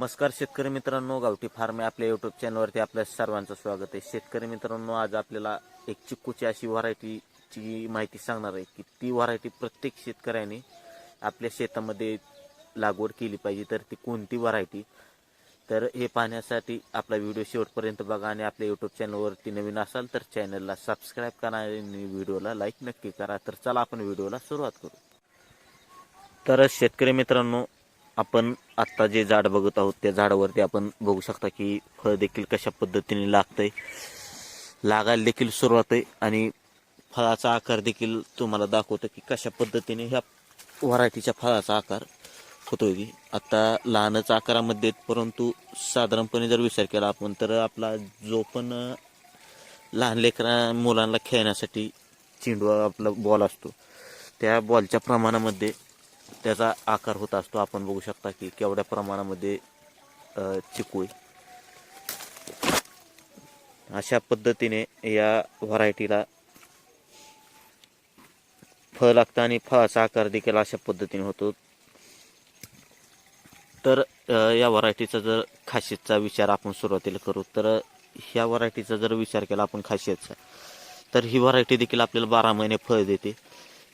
नमस्कार शेतकरी मित्रांनो गावठी फार्म आपल्या युट्यूब चॅनलवरती आपल्या सर्वांचं स्वागत आहे. शेतकरी मित्रांनो आज आपल्याला एक चिक्कूची अशी व्हरायटीची माहिती सांगणार आहे की ती व्हरायटी प्रत्येक शेतकऱ्याने आपल्या शेतामध्ये लागवड केली पाहिजे. तर ती कोणती व्हरायटी? तर हे पाहण्यासाठी आपला व्हिडिओ शेवटपर्यंत बघा आणि आपल्या युट्यूब चॅनलवरती नवीन असाल तर चॅनलला सबस्क्राईब करा आणि व्हिडिओला लाईक नक्की करा. तर चला आपण व्हिडिओला सुरुवात करू. तर शेतकरी मित्रांनो आपण आत्ता जे झाड बघत आहोत त्या झाडावरती आपण बघू शकता की फळ देखील कशा पद्धतीने लागतंय. लागायला देखील सुरुवात आहे आणि फळाचा आकार देखील तुम्हाला दाखवतो की कशा पद्धतीने ह्या व्हरायटीच्या फळाचा आकार होतोय की. आत्ता लहानच आकारामध्ये परंतु साधारणपणे जर विचार केला आपण तर आपला जो पण लहान लेकरा मुलांना खेळण्यासाठी चेंडू आपला बॉल असतो. त्या बॉलच्या प्रमाणामध्ये त्याचा आकार होत असतो. आपण बघू शकता की केवढ्या प्रमाणामध्ये चिकू आहे. अशा पद्धतीने या व्हरायटीला फळ लागतं आणि फळाचा आकार देखील अशा पद्धतीने होतो. तर या व्हरायटीचा जर खासियतचा विचार आपण सुरुवातीला करू तर ह्या व्हरायटीचा जर विचार केला आपण खासियतचा तर ही व्हरायटी देखील आपल्याला बारा महिने फळ देते.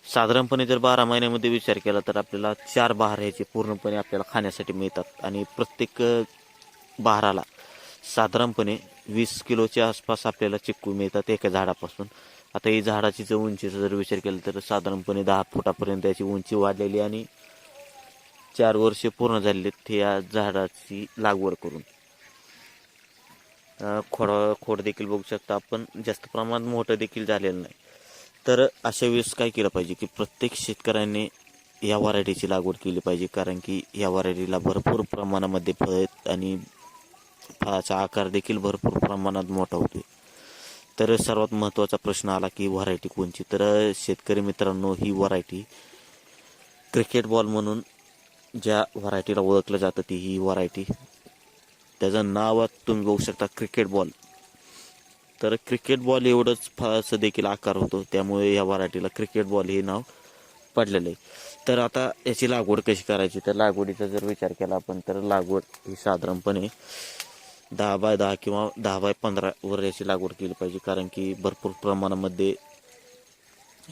साधारणपणे जर बारा महिन्यामध्ये विचार केला तर आपल्याला चार बहार ह्याचे पूर्णपणे आपल्याला खाण्यासाठी मिळतात. आणि प्रत्येक बहाराला साधारणपणे वीस किलोच्या आसपास आपल्याला चिक्कू मिळतात एका झाडापासून. आता ही झाडाची जर उंचीचा जर विचार केला तर साधारणपणे दहा फुटापर्यंत याची उंची वाढलेली आणि चार वर्षे पूर्ण झालेली आहेत या झाडाची लागवड करून. खोड खोड देखील बघू शकता आपण. जास्त प्रमाणात मोठं देखील झालेलं नाही. तर अशा वेळेस काय केलं पाहिजे की प्रत्येक शेतकऱ्याने या व्हरायटीची लागवड केली पाहिजे कारण की या व्हरायटीला भरपूर प्रमाणामध्ये फळ आहेत आणि फळाचा आकार देखील भरपूर प्रमाणात मोठा होते तर सर्वात महत्त्वाचा प्रश्न आला की व्हरायटी कोणची? तर शेतकरी मित्रांनो ही व्हरायटी क्रिकेट बॉल म्हणून ज्या व्हरायटीला ओळखलं जातं ती ही व्हरायटी. त्याचं नाव तुम्ही बघू शकता क्रिकेट बॉल. तर क्रिकेट बॉल एवढंच फारसं देखील आकार होतो. त्यामुळे या व्हरायटीला क्रिकेट बॉल हे नाव पडलेलं आहे. तर आता याची लागवड कशी करायची? तर लागवडीचा जर विचार केला आपण तर लागवड ही साधारणपणे दहा बाय दहा किंवा दहा बाय पंधरा वर याची लागवड केली पाहिजे. कारण की भरपूर प्रमाणामध्ये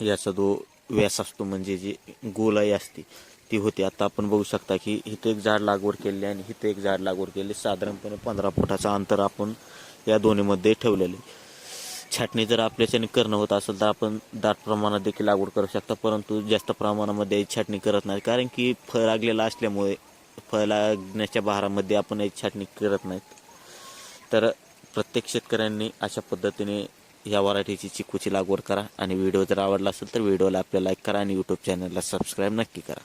याचा जो व्यास असतो म्हणजे जी गोलाई असते ती होती. आता आपण बघू शकता की इथे एक झाड लागवड केली आणि इथं एक झाड लागवड केली साधारणपणे पंधरा फुटाचं अंतर आपण या दोन्हीमध्ये ठेवलेले. छाटणी जर आपल्याच्याने करणं होत असेल तर आपण दाट प्रमाणात देखील लागवड करू शकता परंतु जास्त प्रमाणामध्ये याची छाटणी करत नाही कारण की फळ लागलेलं असल्यामुळे फळ लागण्याच्या बहारामध्ये आपण याची छाटणी करत नाहीत. तर प्रत्येक शेतकऱ्यांनी अशा पद्धतीने या व्हरायटीची चिकूची लागवड करा. आणि व्हिडिओ जर आवडला असेल तर व्हिडिओला आपल्याला लाईक करा आणि यूट्यूब चॅनलला सबस्क्राईब नक्की करा.